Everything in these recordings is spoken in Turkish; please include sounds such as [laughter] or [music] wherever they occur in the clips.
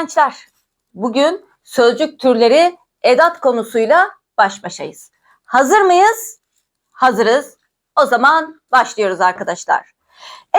gençler. Bugün sözcük türleri edat konusuyla baş başayız. Hazır mıyız? Hazırız. O zaman başlıyoruz arkadaşlar.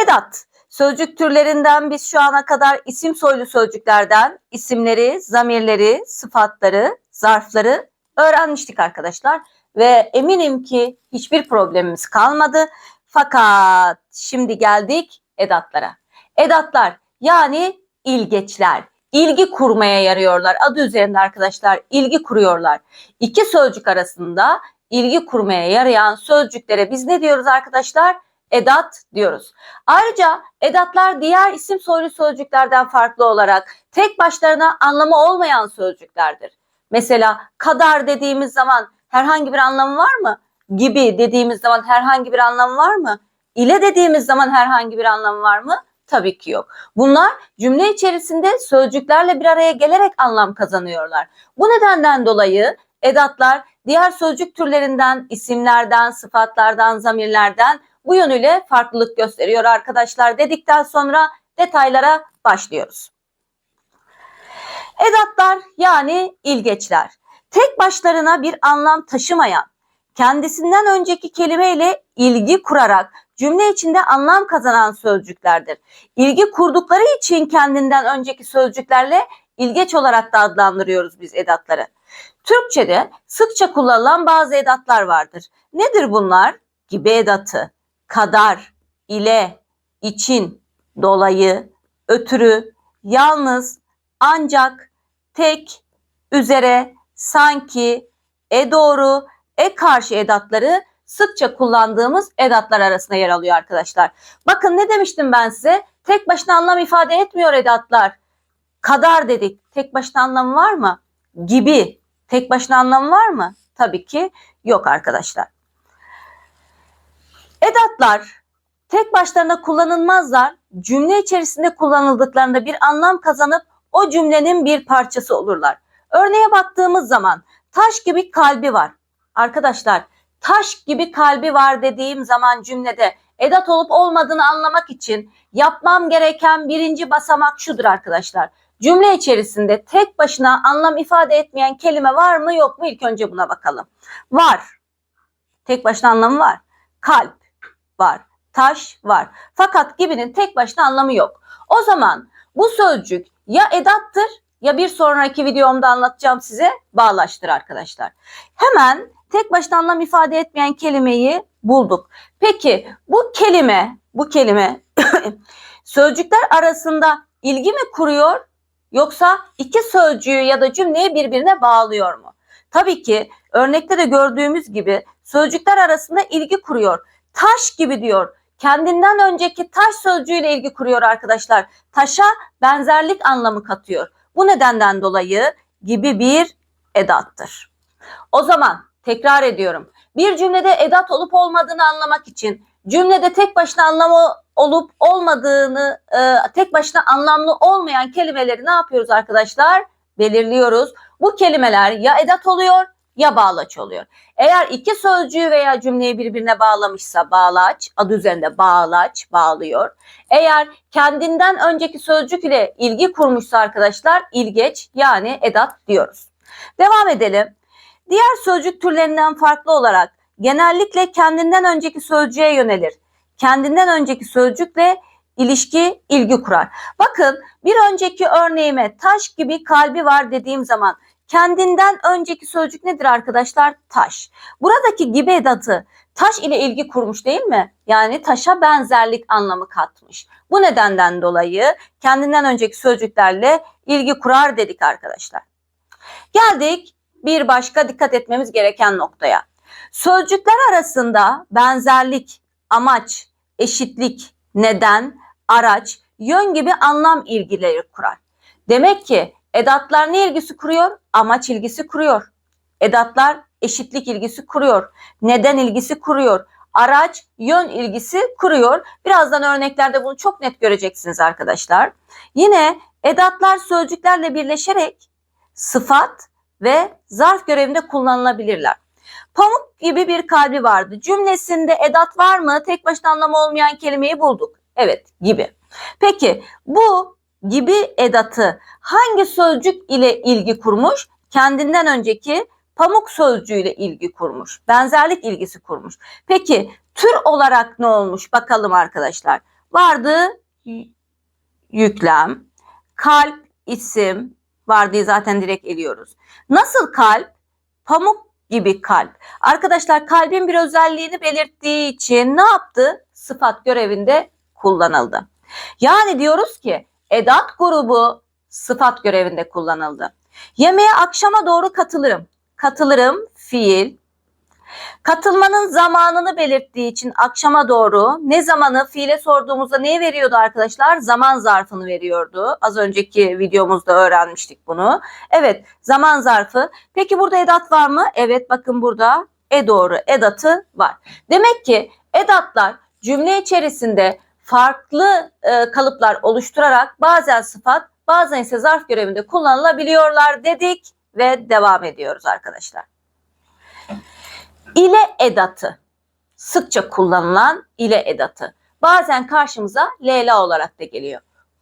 Edat sözcük türlerinden biz şu ana kadar isim soylu sözcüklerden isimleri, zamirleri, sıfatları, zarfları öğrenmiştik arkadaşlar ve eminim ki hiçbir problemimiz kalmadı. Fakat şimdi geldik edatlara. Edatlar yani ilgeçler, ilgi kurmaya yarıyorlar. Adı üzerinde arkadaşlar ilgi kuruyorlar. İki sözcük arasında ilgi kurmaya yarayan sözcüklere biz ne diyoruz arkadaşlar? Edat diyoruz. Ayrıca edatlar diğer isim soylu sözcüklerden farklı olarak tek başlarına anlamı olmayan sözcüklerdir. Mesela kadar dediğimiz zaman herhangi bir anlamı var mı? Gibi dediğimiz zaman herhangi bir anlamı var mı? İle dediğimiz zaman herhangi bir anlamı var mı? Tabii ki yok. Bunlar cümle içerisinde sözcüklerle bir araya gelerek anlam kazanıyorlar. Bu nedenden dolayı edatlar diğer sözcük türlerinden, isimlerden, sıfatlardan, zamirlerden bu yönüyle farklılık gösteriyor arkadaşlar dedikten sonra detaylara başlıyoruz. Edatlar yani ilgeçler. Tek başlarına bir anlam taşımayan, kendisinden önceki kelimeyle ilgi kurarak cümle içinde anlam kazanan sözcüklerdir. İlgi kurdukları için kendinden önceki sözcüklerle ilgeç olarak da adlandırıyoruz biz edatları. Türkçe'de sıkça kullanılan bazı edatlar vardır. Nedir bunlar? Gibi edatı, kadar, ile, için, dolayı, ötürü, yalnız, ancak, tek, üzere, sanki, e doğru, e karşı edatları sıkça kullandığımız edatlar arasında yer alıyor arkadaşlar. Bakın ne demiştim ben size? Tek başına anlam ifade etmiyor edatlar. Kadar dedik. Tek başına anlamı var mı? Gibi. Tek başına anlamı var mı? Tabii ki yok arkadaşlar. Edatlar tek başlarına kullanılmazlar. Cümle içerisinde kullanıldıklarında bir anlam kazanıp o cümlenin bir parçası olurlar. Örneğe baktığımız zaman taş gibi kalbi var. Arkadaşlar taş gibi kalbi var dediğim zaman cümlede edat olup olmadığını anlamak için yapmam gereken birinci basamak şudur arkadaşlar. Cümle içerisinde tek başına anlam ifade etmeyen kelime var mı yok mu ilk önce buna bakalım. Var. Tek başına anlamı var. Kalp var. Taş var. Fakat gibinin tek başına anlamı yok. O zaman bu sözcük ya edattır ya bir sonraki videomda anlatacağım size bağlaştır arkadaşlar. Hemen tek başına anlam ifade etmeyen kelimeyi bulduk. Peki bu kelime, bu kelime [coughs] sözcükler arasında ilgi mi kuruyor yoksa iki sözcüğü ya da cümleyi birbirine bağlıyor mu? Tabii ki örnekte de gördüğümüz gibi sözcükler arasında ilgi kuruyor. Taş gibi diyor. Kendinden önceki taş sözcüğüyle ilgi kuruyor arkadaşlar. Taşa benzerlik anlamı katıyor. Bu nedenden dolayı gibi bir edattır. O zaman tekrar ediyorum. Bir cümlede edat olup olmadığını anlamak için cümlede tek başına anlamı olup olmadığını, e, tek başına anlamlı olmayan kelimeleri ne yapıyoruz arkadaşlar? Belirliyoruz. Bu kelimeler ya edat oluyor ya bağlaç oluyor. Eğer iki sözcüğü veya cümleyi birbirine bağlamışsa bağlaç, adı üzerinde bağlaç, bağlıyor. Eğer kendinden önceki sözcük ile ilgi kurmuşsa arkadaşlar ilgeç yani edat diyoruz. Devam edelim. Diğer sözcük türlerinden farklı olarak genellikle kendinden önceki sözcüğe yönelir. Kendinden önceki sözcükle ilişki, ilgi kurar. Bakın bir önceki örneğime taş gibi kalbi var dediğim zaman kendinden önceki sözcük nedir arkadaşlar? Taş. Buradaki gibi edatı taş ile ilgi kurmuş değil mi? Yani taşa benzerlik anlamı katmış. Bu nedenden dolayı kendinden önceki sözcüklerle ilgi kurar dedik arkadaşlar. Geldik bir başka dikkat etmemiz gereken noktaya. Sözcükler arasında benzerlik, amaç, eşitlik, neden, araç, yön gibi anlam ilgileri kurar. Demek ki edatlar ne ilgisi kuruyor? Amaç ilgisi kuruyor. Edatlar eşitlik ilgisi kuruyor. Neden ilgisi kuruyor. Araç, yön ilgisi kuruyor. Birazdan örneklerde bunu çok net göreceksiniz arkadaşlar. Yine edatlar sözcüklerle birleşerek sıfat ve zarf görevinde kullanılabilirler. Pamuk gibi bir kalbi vardı. Cümlesinde edat var mı? Tek başına anlamı olmayan kelimeyi bulduk. Evet gibi. Peki bu gibi edatı hangi sözcük ile ilgi kurmuş? Kendinden önceki pamuk sözcüğüyle ilgi kurmuş. Benzerlik ilgisi kurmuş. Peki tür olarak ne olmuş? Bakalım arkadaşlar. Vardı yüklem, kalp, isim, vardı zaten direkt eliyoruz. Nasıl kalp? Pamuk gibi kalp. Arkadaşlar kalbin bir özelliğini belirttiği için ne yaptı? Sıfat görevinde kullanıldı. Yani diyoruz ki edat grubu sıfat görevinde kullanıldı. Yemeğe akşama doğru katılırım. Katılırım fiil. Katılmanın zamanını belirttiği için akşama doğru ne zamanı fiile sorduğumuzda neyi veriyordu arkadaşlar? Zaman zarfını veriyordu. Az önceki videomuzda öğrenmiştik bunu. Evet zaman zarfı. Peki burada edat var mı? Evet bakın burada e doğru edatı var. Demek ki edatlar cümle içerisinde farklı e, kalıplar oluşturarak bazen sıfat bazen ise zarf görevinde kullanılabiliyorlar dedik ve devam ediyoruz arkadaşlar. İle edatı sıkça kullanılan ile edatı bazen karşımıza Leyla olarak da geliyor.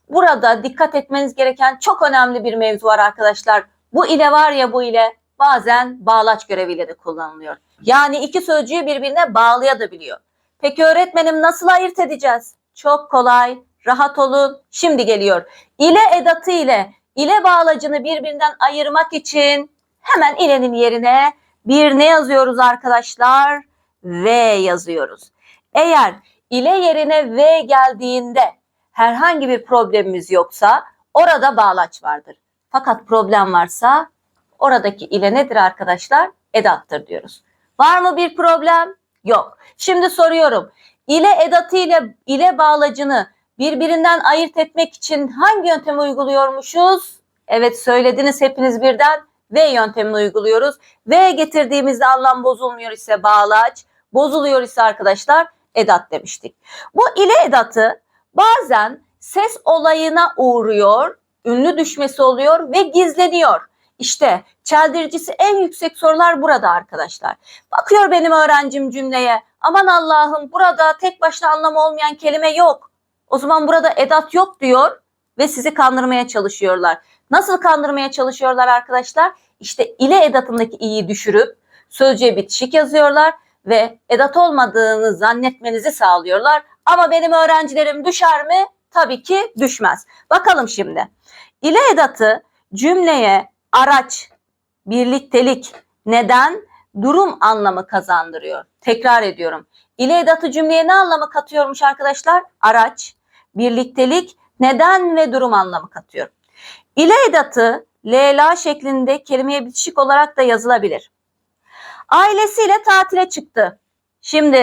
Burada dikkat etmeniz gereken çok önemli bir mevzu var arkadaşlar. Bu ile var ya bu ile bazen bağlaç göreviyle de kullanılıyor. Yani iki sözcüğü birbirine bağlayabiliyor. Peki öğretmenim nasıl ayırt edeceğiz? Çok kolay, rahat olun. Şimdi geliyor. İle edatı ile ile bağlacını birbirinden ayırmak için hemen ilenin yerine bir ne yazıyoruz arkadaşlar? V yazıyoruz. Eğer ile yerine V geldiğinde herhangi bir problemimiz yoksa orada bağlaç vardır. Fakat problem varsa oradaki ile nedir arkadaşlar? Edattır diyoruz. Var mı bir problem? Yok. Şimdi soruyorum. İle edatı ile ile bağlacını birbirinden ayırt etmek için hangi yöntemi uyguluyormuşuz? Evet söylediniz hepiniz birden V yöntemini uyguluyoruz. V getirdiğimizde anlam bozulmuyor ise bağlaç, bozuluyor ise arkadaşlar edat demiştik. Bu ile edatı bazen ses olayına uğruyor, ünlü düşmesi oluyor ve gizleniyor. İşte çeldiricisi en yüksek sorular burada arkadaşlar. Bakıyor benim öğrencim cümleye. Aman Allah'ım burada tek başına anlamı olmayan kelime yok. O zaman burada edat yok diyor ve sizi kandırmaya çalışıyorlar. Nasıl kandırmaya çalışıyorlar arkadaşlar? İşte ile edatındaki i'yi düşürüp sözcüğe bitişik yazıyorlar ve edat olmadığını zannetmenizi sağlıyorlar. Ama benim öğrencilerim düşer mi? Tabii ki düşmez. Bakalım şimdi. İle edatı cümleye araç, birliktelik, neden, durum anlamı kazandırıyor. Tekrar ediyorum. İle edatı cümleye ne anlamı katıyormuş arkadaşlar? Araç, birliktelik, neden ve durum anlamı katıyor. İle edatı Leyla şeklinde kelimeye bitişik olarak da yazılabilir. Ailesiyle tatile çıktı. Şimdi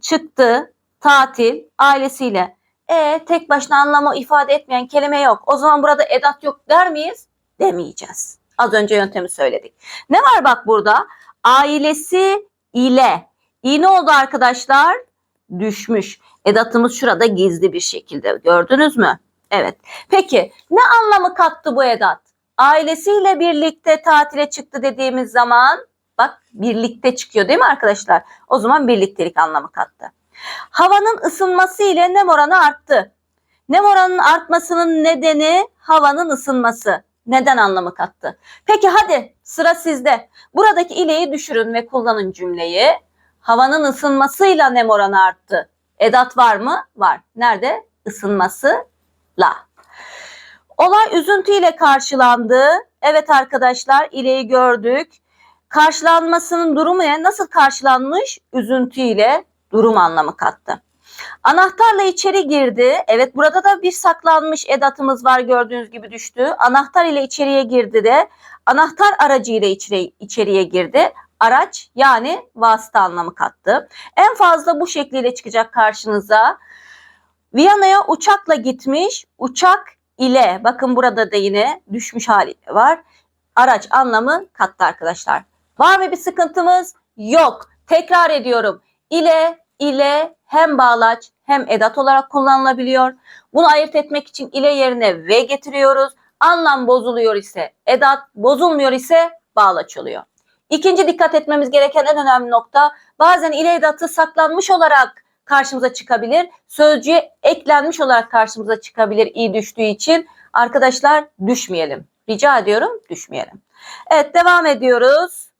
çıktı, tatil, ailesiyle. E tek başına anlamı ifade etmeyen kelime yok. O zaman burada edat yok der miyiz? Demeyeceğiz. Az önce yöntemi söyledik. Ne var bak burada? Ailesi ile. İ ne oldu arkadaşlar? Düşmüş. Edatımız şurada gizli bir şekilde. Gördünüz mü? Evet. Peki ne anlamı kattı bu edat? Ailesiyle birlikte tatile çıktı dediğimiz zaman bak birlikte çıkıyor değil mi arkadaşlar? O zaman birliktelik anlamı kattı. Havanın ısınması ile nem oranı arttı. Nem oranının artmasının nedeni havanın ısınması. Neden anlamı kattı? Peki hadi sıra sizde. Buradaki ileyi düşürün ve kullanın cümleyi. Havanın ısınmasıyla nem oranı arttı. Edat var mı? Var. Nerede? Isınması la. Olay üzüntüyle karşılandı. Evet arkadaşlar ileyi gördük. Karşılanmasının durumu ne? Nasıl karşılanmış? Üzüntüyle durum anlamı kattı. Anahtarla içeri girdi. Evet burada da bir saklanmış edatımız var gördüğünüz gibi düştü. Anahtar ile içeriye girdi de anahtar aracı ile içeri, içeriye girdi. Araç yani vasıta anlamı kattı. En fazla bu şekliyle çıkacak karşınıza. Viyana'ya uçakla gitmiş. Uçak ile bakın burada da yine düşmüş hali var. Araç anlamı kattı arkadaşlar. Var mı bir sıkıntımız? Yok. Tekrar ediyorum. İle ile hem bağlaç hem edat olarak kullanılabiliyor. Bunu ayırt etmek için ile yerine ve getiriyoruz. Anlam bozuluyor ise edat, bozulmuyor ise bağlaç oluyor. İkinci dikkat etmemiz gereken en önemli nokta bazen ile edatı saklanmış olarak karşımıza çıkabilir. Sözcüğe eklenmiş olarak karşımıza çıkabilir iyi düştüğü için. Arkadaşlar düşmeyelim. Rica ediyorum düşmeyelim. Evet devam ediyoruz.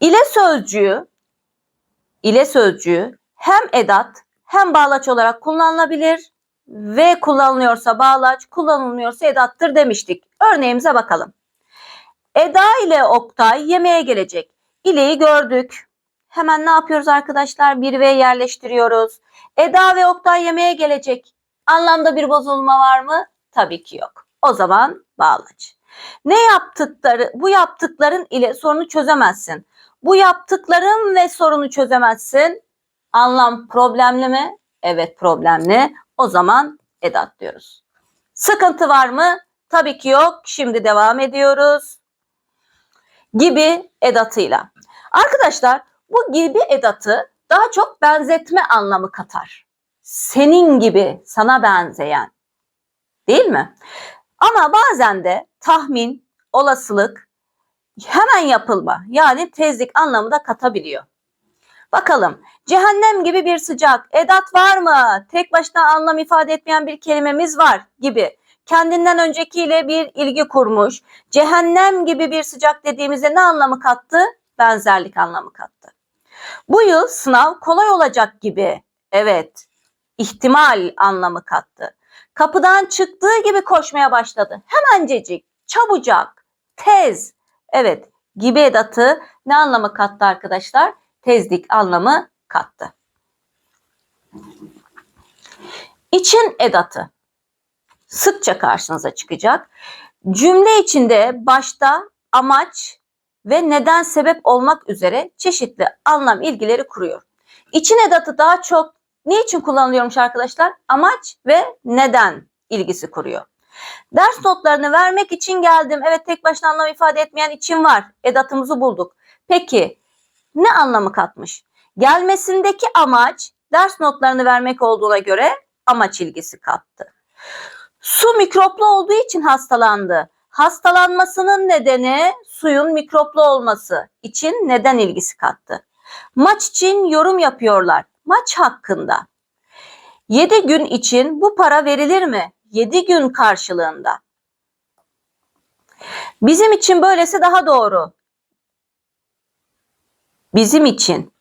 İle sözcüğü ile sözcüğü hem edat hem bağlaç olarak kullanılabilir ve kullanılıyorsa bağlaç, kullanılmıyorsa edattır demiştik. Örneğimize bakalım. Eda ile Oktay yemeğe gelecek. İleyi gördük. Hemen ne yapıyoruz arkadaşlar? Bir ve yerleştiriyoruz. Eda ve Oktay yemeğe gelecek. Anlamda bir bozulma var mı? Tabii ki yok. O zaman bağlaç. Ne yaptıkları, bu yaptıkların ile sorunu çözemezsin. Bu yaptıkların ve sorunu çözemezsin. Anlam problemli mi? Evet problemli. O zaman edat diyoruz. Sıkıntı var mı? Tabii ki yok. Şimdi devam ediyoruz. Gibi edatıyla. Arkadaşlar bu gibi edatı daha çok benzetme anlamı katar. Senin gibi, sana benzeyen. Değil mi? Ama bazen de tahmin, olasılık, hemen yapılma yani tezlik anlamı da katabiliyor. Bakalım cehennem gibi bir sıcak, edat var mı? Tek başına anlam ifade etmeyen bir kelimemiz var gibi. Kendinden öncekiyle bir ilgi kurmuş. Cehennem gibi bir sıcak dediğimizde ne anlamı kattı? Benzerlik anlamı kattı. Bu yıl sınav kolay olacak gibi. Evet, ihtimal anlamı kattı. Kapıdan çıktığı gibi koşmaya başladı. Hemencecik, çabucak, tez. Evet, gibi edatı ne anlamı kattı arkadaşlar? Tezlik anlamı kattı. İçin edatı sıkça karşınıza çıkacak. Cümle içinde başta amaç ve neden sebep olmak üzere çeşitli anlam ilgileri kuruyor. İçin edatı daha çok ne için kullanılıyormuş arkadaşlar? Amaç ve neden ilgisi kuruyor. Ders notlarını vermek için geldim. Evet tek başına anlam ifade etmeyen için var. Edatımızı bulduk. Peki ne anlamı katmış? Gelmesindeki amaç ders notlarını vermek olduğuna göre amaç ilgisi kattı. Su mikroplu olduğu için hastalandı. Hastalanmasının nedeni suyun mikroplu olması için neden ilgisi kattı. Maç için yorum yapıyorlar. Maç hakkında. 7 gün için bu para verilir mi? 7 gün karşılığında. Bizim için böylesi daha doğru. Bizim için.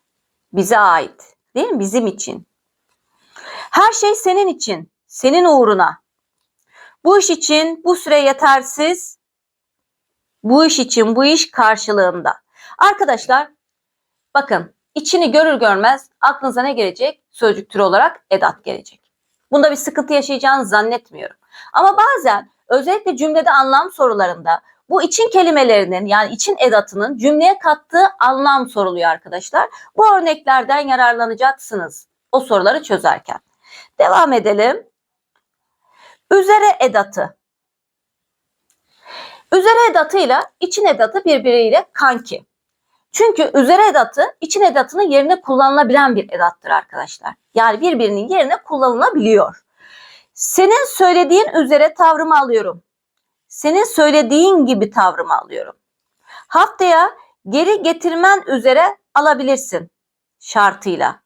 Bize ait. Değil mi? Bizim için. Her şey senin için. Senin uğruna. Bu iş için bu süre yetersiz. Bu iş için bu iş karşılığında. Arkadaşlar bakın içini görür görmez aklınıza ne gelecek? Sözcük türü olarak edat gelecek. Bunda bir sıkıntı yaşayacağını zannetmiyorum. Ama bazen özellikle cümlede anlam sorularında bu için kelimelerinin yani için edatının cümleye kattığı anlam soruluyor arkadaşlar. Bu örneklerden yararlanacaksınız o soruları çözerken. Devam edelim. Üzere edatı. Üzere edatıyla için edatı birbiriyle kanki. Çünkü üzere edatı için edatının yerine kullanılabilen bir edattır arkadaşlar. Yani birbirinin yerine kullanılabiliyor. Senin söylediğin üzere tavrımı alıyorum. Senin söylediğin gibi tavrımı alıyorum. Haftaya geri getirmen üzere alabilirsin şartıyla.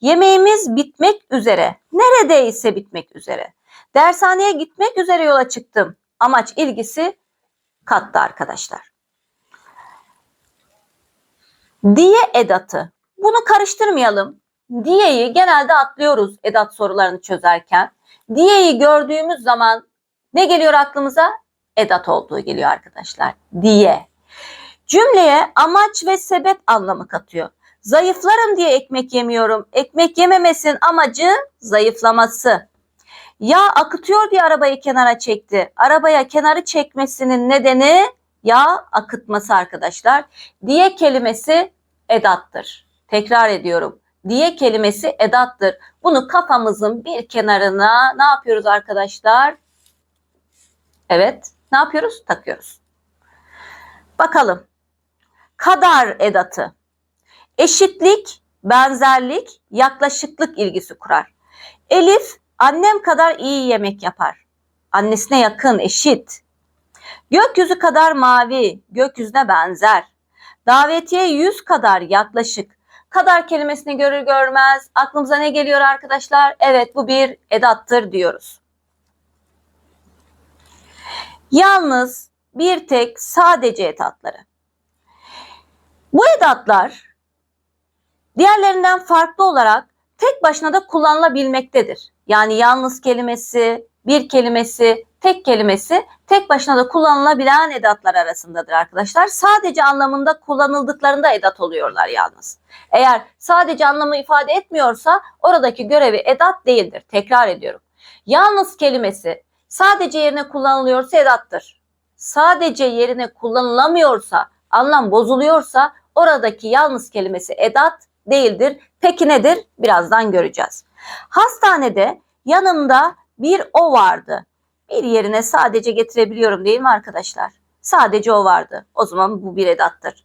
Yemeğimiz bitmek üzere. Neredeyse bitmek üzere. Dershaneye gitmek üzere yola çıktım. Amaç ilgisi kattı arkadaşlar. Diye edatı. Bunu karıştırmayalım. Diye'yi genelde atlıyoruz edat sorularını çözerken. Diye'yi gördüğümüz zaman ne geliyor aklımıza? Edat olduğu geliyor arkadaşlar. Diye. Cümleye amaç ve sebep anlamı katıyor. Zayıflarım diye ekmek yemiyorum. Ekmek yememesin amacı zayıflaması. Yağ akıtıyor diye arabayı kenara çekti. Arabaya kenarı çekmesinin nedeni yağ akıtması arkadaşlar. Diye kelimesi edattır. Tekrar ediyorum. Diye kelimesi edattır. Bunu kafamızın bir kenarına ne yapıyoruz arkadaşlar? Evet. Ne yapıyoruz? Takıyoruz. Bakalım. Kadar edatı. Eşitlik, benzerlik, yaklaşıklık ilgisi kurar. Elif annem kadar iyi yemek yapar. Annesine yakın, eşit. Gökyüzü kadar mavi, gökyüzüne benzer. Davetiye yüz kadar yaklaşık. Kadar kelimesini görür görmez aklımıza ne geliyor arkadaşlar? Evet bu bir edattır diyoruz. Yalnız, bir tek, sadece edatları. Bu edatlar diğerlerinden farklı olarak tek başına da kullanılabilmektedir. Yani yalnız kelimesi, bir kelimesi, tek kelimesi tek başına da kullanılabilen edatlar arasındadır arkadaşlar. Sadece anlamında kullanıldıklarında edat oluyorlar yalnız. Eğer sadece anlamı ifade etmiyorsa oradaki görevi edat değildir. Tekrar ediyorum. Yalnız kelimesi sadece yerine kullanılıyorsa edattır. Sadece yerine kullanılamıyorsa, anlam bozuluyorsa oradaki yalnız kelimesi edat değildir. Peki nedir? Birazdan göreceğiz. Hastanede yanımda bir o vardı. Bir yerine sadece getirebiliyorum değil mi arkadaşlar? Sadece o vardı. O zaman bu bir edattır.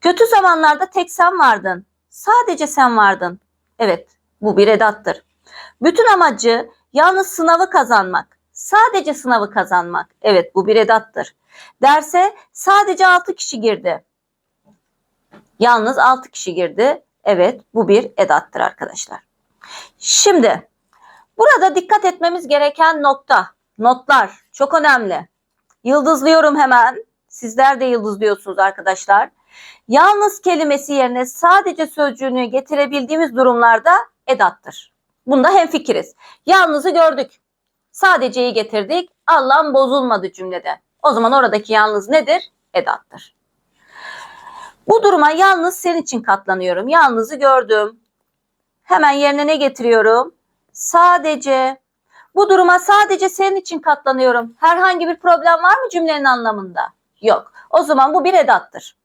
Kötü zamanlarda tek sen vardın. Sadece sen vardın. Evet, bu bir edattır. Bütün amacı yalnız sınavı kazanmak. Sadece sınavı kazanmak. Evet, bu bir edattır. Derse sadece 6 kişi girdi. Yalnız 6 kişi girdi. Evet, bu bir edattır arkadaşlar. Şimdi burada dikkat etmemiz gereken nokta, notlar çok önemli. Yıldızlıyorum hemen. Sizler de yıldızlıyorsunuz arkadaşlar. Yalnız kelimesi yerine sadece sözcüğünü getirebildiğimiz durumlarda edattır. Bunda hemfikiriz. Yalnızı gördük. Sadeceyi getirdik. Allah'ım bozulmadı cümlede. O zaman oradaki yalnız nedir? Edattır. Bu duruma yalnız senin için katlanıyorum. Yalnızı gördüm. Hemen yerine ne getiriyorum? Sadece. Bu duruma sadece senin için katlanıyorum. Herhangi bir problem var mı cümlenin anlamında? Yok. O zaman bu bir edattır.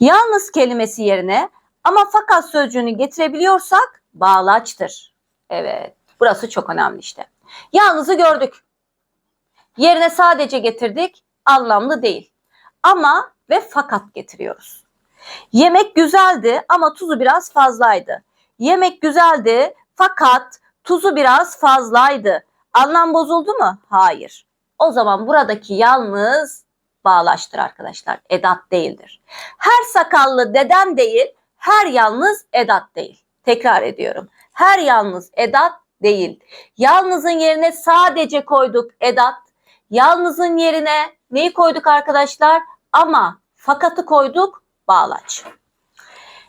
Yalnız kelimesi yerine ama fakat sözcüğünü getirebiliyorsak bağlaçtır. Evet. Burası çok önemli işte. Yalnızı gördük. Yerine sadece getirdik. Anlamlı değil. Ama ve fakat getiriyoruz. Yemek güzeldi ama tuzu biraz fazlaydı. Yemek güzeldi fakat tuzu biraz fazlaydı. Anlam bozuldu mu? Hayır. O zaman buradaki yalnız bağlaştır arkadaşlar. Edat değildir. Her sakallı dedem değil, her yalnız edat değil. Tekrar ediyorum. Her yalnız edat değil. Yalnızın yerine sadece koyduk edat. Yalnızın yerine neyi koyduk arkadaşlar? Ama fakatı koyduk bağlaç.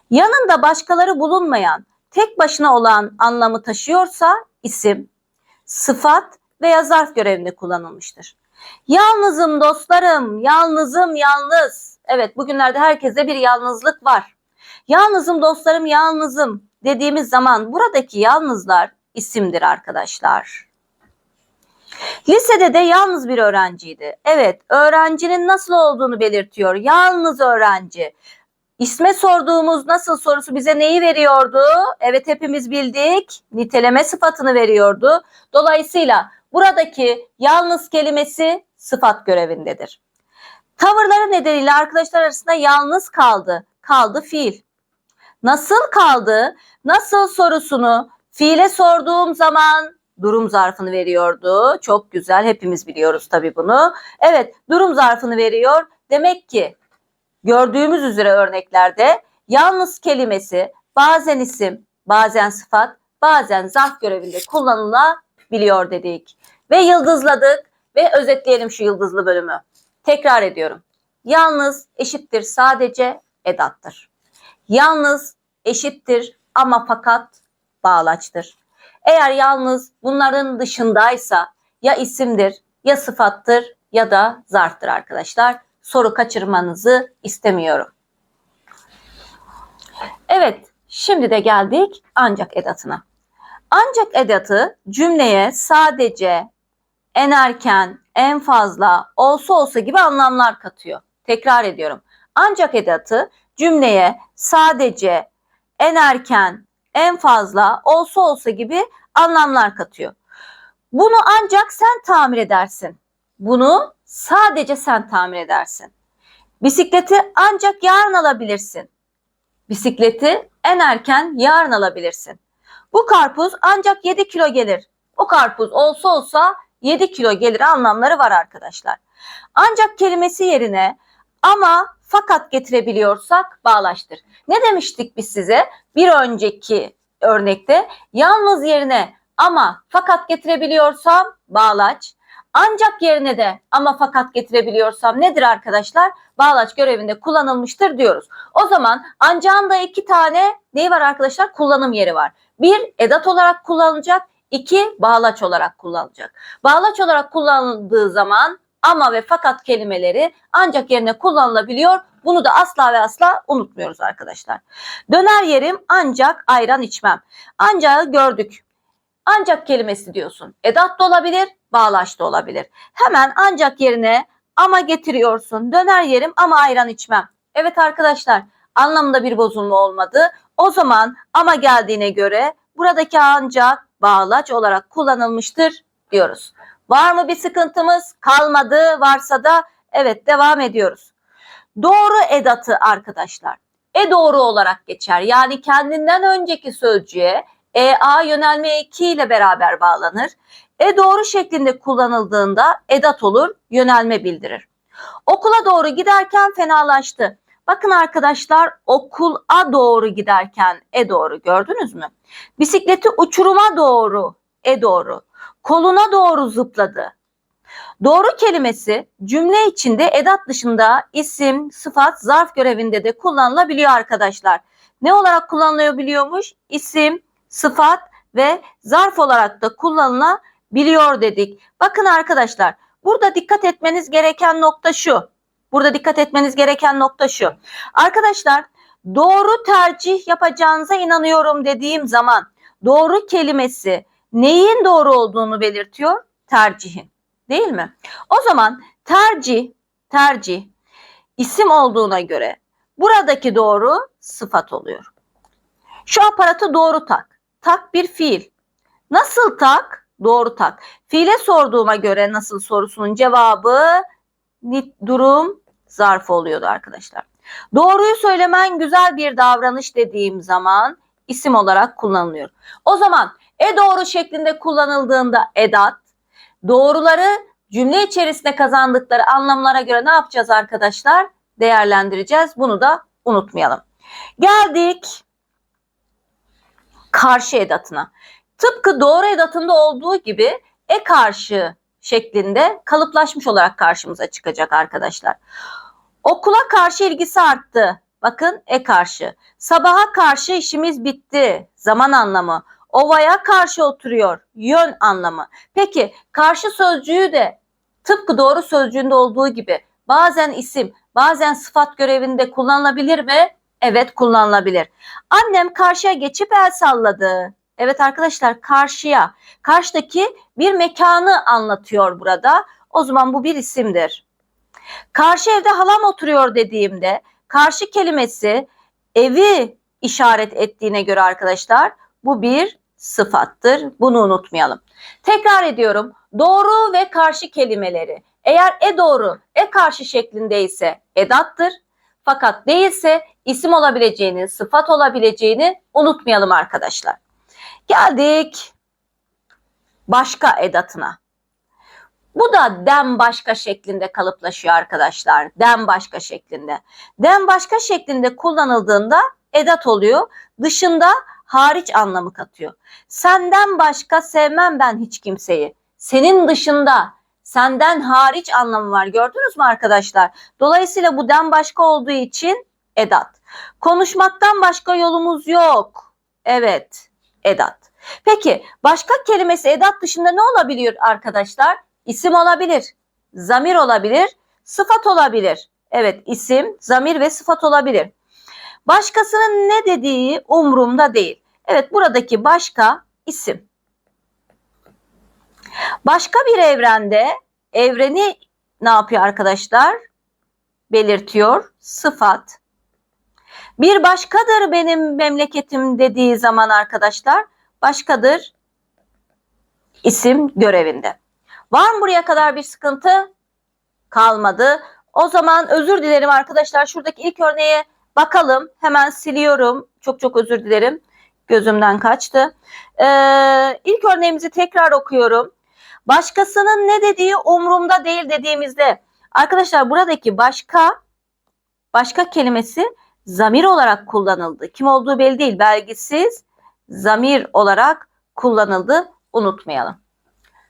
Yanında başkaları bulunmayan, tek başına olan anlamı taşıyorsa isim, sıfat veya zarf görevinde kullanılmıştır. Yalnızım dostlarım, yalnızım yalnız. Evet bugünlerde herkese bir yalnızlık var. Yalnızım dostlarım, yalnızım dediğimiz zaman buradaki yalnızlar isimdir arkadaşlar. Lisede de yalnız bir öğrenciydi. Evet, öğrencinin nasıl olduğunu belirtiyor. Yalnız öğrenci. İsme sorduğumuz nasıl sorusu bize neyi veriyordu? Evet hepimiz bildik. Niteleme sıfatını veriyordu. Dolayısıyla buradaki yalnız kelimesi sıfat görevindedir. Tavırları nedeniyle arkadaşlar arasında yalnız kaldı. Kaldı fiil. Nasıl kaldı? Nasıl sorusunu fiile sorduğum zaman durum zarfını veriyordu. Çok güzel. Hepimiz biliyoruz tabii bunu. Evet, durum zarfını veriyor. Demek ki gördüğümüz üzere örneklerde yalnız kelimesi bazen isim, bazen sıfat, bazen zarf görevinde kullanılabiliyor dedik. Ve yıldızladık ve özetleyelim şu yıldızlı bölümü. Tekrar ediyorum. Yalnız eşittir sadece edattır. Yalnız eşittir ama fakat bağlaçtır. Eğer yalnız bunların dışındaysa ya isimdir ya sıfattır ya da zarftır arkadaşlar. Soru kaçırmanızı istemiyorum. Evet, şimdi de geldik ancak edatına. Ancak edatı cümleye sadece, en erken, en fazla, olsa olsa gibi anlamlar katıyor. Tekrar ediyorum. Ancak edatı cümleye sadece, en erken, en fazla, olsa olsa gibi anlamlar katıyor. Bunu ancak sen tamir edersin. Bunu sadece sen tamir edersin. Bisikleti ancak yarın alabilirsin. Bisikleti en erken yarın alabilirsin. Bu karpuz ancak 7 kilo gelir. O karpuz olsa olsa 7 kilo gelir anlamları var arkadaşlar. Ancak kelimesi yerine ama fakat getirebiliyorsak bağlaştır. Ne demiştik biz size? Bir önceki örnekte yalnız yerine ama fakat getirebiliyorsam bağlaç. Ancak yerine de ama fakat getirebiliyorsam nedir arkadaşlar? Bağlaç görevinde kullanılmıştır diyoruz. O zaman ancağın iki tane neyi var arkadaşlar? Kullanım yeri var. Bir edat olarak kullanılacak. iki bağlaç olarak kullanılacak. Bağlaç olarak kullanıldığı zaman ama ve fakat kelimeleri ancak yerine kullanılabiliyor. Bunu da asla ve asla unutmuyoruz arkadaşlar. Döner yerim ancak ayran içmem. Ancağı gördük. Ancak kelimesi diyorsun. Edat da olabilir, bağlaç da olabilir. Hemen ancak yerine ama getiriyorsun. Döner yerim ama ayran içmem. Evet arkadaşlar anlamında bir bozulma olmadı. O zaman ama geldiğine göre buradaki ancak bağlaç olarak kullanılmıştır diyoruz. Var mı bir sıkıntımız? Kalmadı. Varsa da evet devam ediyoruz. Doğru edatı arkadaşlar. E doğru olarak geçer. Yani kendinden önceki sözcüğe EA yönelme eki ile beraber bağlanır. E doğru şeklinde kullanıldığında edat olur, yönelme bildirir. Okula doğru giderken fenalaştı. Bakın arkadaşlar okula doğru giderken e doğru gördünüz mü? Bisikleti uçuruma doğru e doğru. Koluna doğru zıpladı. Doğru kelimesi cümle içinde edat dışında isim, sıfat, zarf görevinde de kullanılabiliyor arkadaşlar. Ne olarak kullanılabiliyormuş? İsim, sıfat ve zarf olarak da kullanılabiliyor dedik. Bakın arkadaşlar burada dikkat etmeniz gereken nokta şu. Burada dikkat etmeniz gereken nokta şu. Arkadaşlar doğru tercih yapacağınıza inanıyorum dediğim zaman doğru kelimesi neyin doğru olduğunu belirtiyor? Tercihin. Değil mi? O zaman tercih, tercih isim olduğuna göre buradaki doğru sıfat oluyor. Şu aparatı doğru tak. Tak bir fiil. Nasıl tak? Doğru tak. Fiile sorduğuma göre nasıl sorusunun cevabı durum zarf oluyordu arkadaşlar. Doğruyu söylemen güzel bir davranış dediğim zaman isim olarak kullanılıyor. O zaman e doğru şeklinde kullanıldığında edat, doğruları cümle içerisinde kazandıkları anlamlara göre ne yapacağız arkadaşlar? Değerlendireceğiz. Bunu da unutmayalım. Geldik karşı edatına. Tıpkı doğru edatında olduğu gibi e karşı şeklinde kalıplaşmış olarak karşımıza çıkacak arkadaşlar. Okula karşı ilgisi arttı. Bakın e karşı. Sabaha karşı işimiz bitti. Zaman anlamı. Ovaya karşı oturuyor. Yön anlamı. Peki karşı sözcüğü de tıpkı doğru sözcüğünde olduğu gibi bazen isim, bazen sıfat görevinde kullanılabilir mi? Evet kullanılabilir. Annem karşıya geçip el salladı. Evet arkadaşlar karşıya. Karşıdaki bir mekanı anlatıyor burada. O zaman bu bir isimdir. Karşı evde halam oturuyor dediğimde karşı kelimesi evi işaret ettiğine göre arkadaşlar bu bir sıfattır. Bunu unutmayalım. Tekrar ediyorum. Doğru ve karşı kelimeleri eğer e doğru, e karşı şeklinde ise edattır. Fakat değilse isim olabileceğini, sıfat olabileceğini unutmayalım arkadaşlar. Geldik başka edatına. Bu da dem başka şeklinde kalıplaşıyor arkadaşlar. Dem başka şeklinde. Dem başka şeklinde kullanıldığında edat oluyor. Dışında hariç anlamı katıyor. Senden başka sevmem ben hiç kimseyi. Senin dışında, senden hariç anlamı var. Gördünüz mü arkadaşlar? Dolayısıyla bu dem başka olduğu için edat. Konuşmaktan başka yolumuz yok. Evet, edat. Peki başka kelimesi edat dışında ne olabiliyor arkadaşlar? İsim olabilir, zamir olabilir, sıfat olabilir. Evet isim, zamir ve sıfat olabilir. Başkasının ne dediği umurumda değil. Evet buradaki başka isim. Başka bir evrende evreni ne yapıyor arkadaşlar? Belirtiyor sıfat. Bir başkadır benim memleketim dediği zaman arkadaşlar başkadır isim görevinde. Var mı buraya kadar bir sıkıntı? Kalmadı. O zaman özür dilerim arkadaşlar. Şuradaki ilk örneğe bakalım. Hemen siliyorum. Çok çok özür dilerim. Gözümden kaçtı. Ee, ilk örneğimizi tekrar okuyorum. Başkasının ne dediği umurumda değil dediğimizde arkadaşlar buradaki başka başka kelimesi zamir olarak kullanıldı. Kim olduğu belli değil. Belgisiz zamir olarak kullanıldı. Unutmayalım.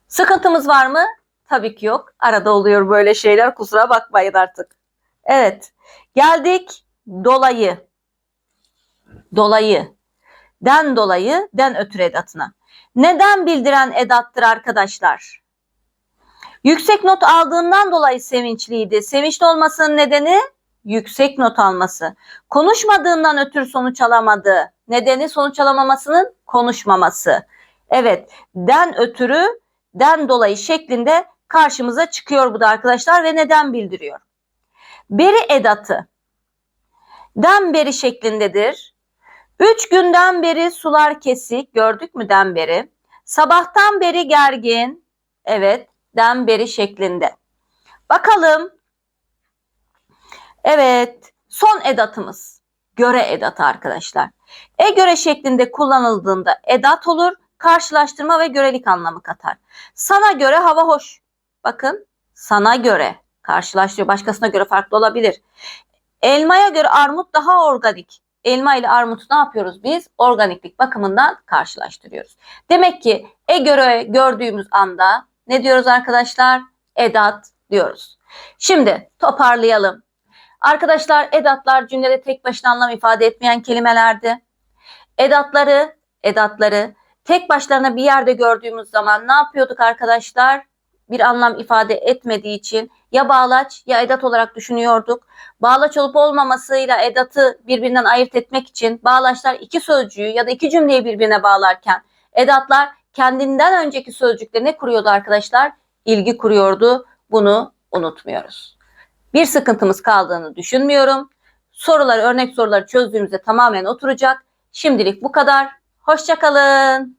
Sıkıntımız var mı? Tabii ki yok. Arada oluyor böyle şeyler. Kusura bakmayın artık. Evet. Geldik dolayı. Dolayı. Den dolayı, den ötürü edatına. Neden bildiren edattır arkadaşlar? Yüksek not aldığından dolayı sevinçliydi. Sevinçli olmasının nedeni yüksek not alması. Konuşmadığından ötürü sonuç alamadı. Nedeni sonuç alamamasının konuşmaması. Evet, den ötürü, den dolayı şeklinde karşımıza çıkıyor bu da arkadaşlar ve neden bildiriyor. Beri edatı den beri şeklindedir. Üç günden beri sular kesik, gördük mü den beri? Sabahtan beri gergin, evet, den beri şeklinde. Bakalım. Evet, son edatımız. Göre edatı arkadaşlar. E göre şeklinde kullanıldığında edat olur, karşılaştırma ve görelik anlamı katar. Sana göre hava hoş. Bakın, sana göre karşılaştırıyor. Başkasına göre farklı olabilir. Elmaya göre armut daha organik. Elma ile armutu ne yapıyoruz biz? Organiklik bakımından karşılaştırıyoruz. Demek ki e göre gördüğümüz anda ne diyoruz arkadaşlar? Edat diyoruz. Şimdi toparlayalım. Arkadaşlar edatlar cümlede tek başına anlam ifade etmeyen kelimelerdi. Edatları, edatları tek başlarına bir yerde gördüğümüz zaman ne yapıyorduk arkadaşlar? Bir anlam ifade etmediği için ya bağlaç ya edat olarak düşünüyorduk. Bağlaç olup olmamasıyla edatı birbirinden ayırt etmek için bağlaçlar iki sözcüğü ya da iki cümleyi birbirine bağlarken edatlar kendinden önceki sözcükleri ne kuruyordu arkadaşlar? İlgi kuruyordu. Bunu unutmuyoruz. Bir sıkıntımız kaldığını düşünmüyorum. Soruları, örnek soruları çözdüğümüzde tamamen oturacak. Şimdilik bu kadar. Hoşçakalın.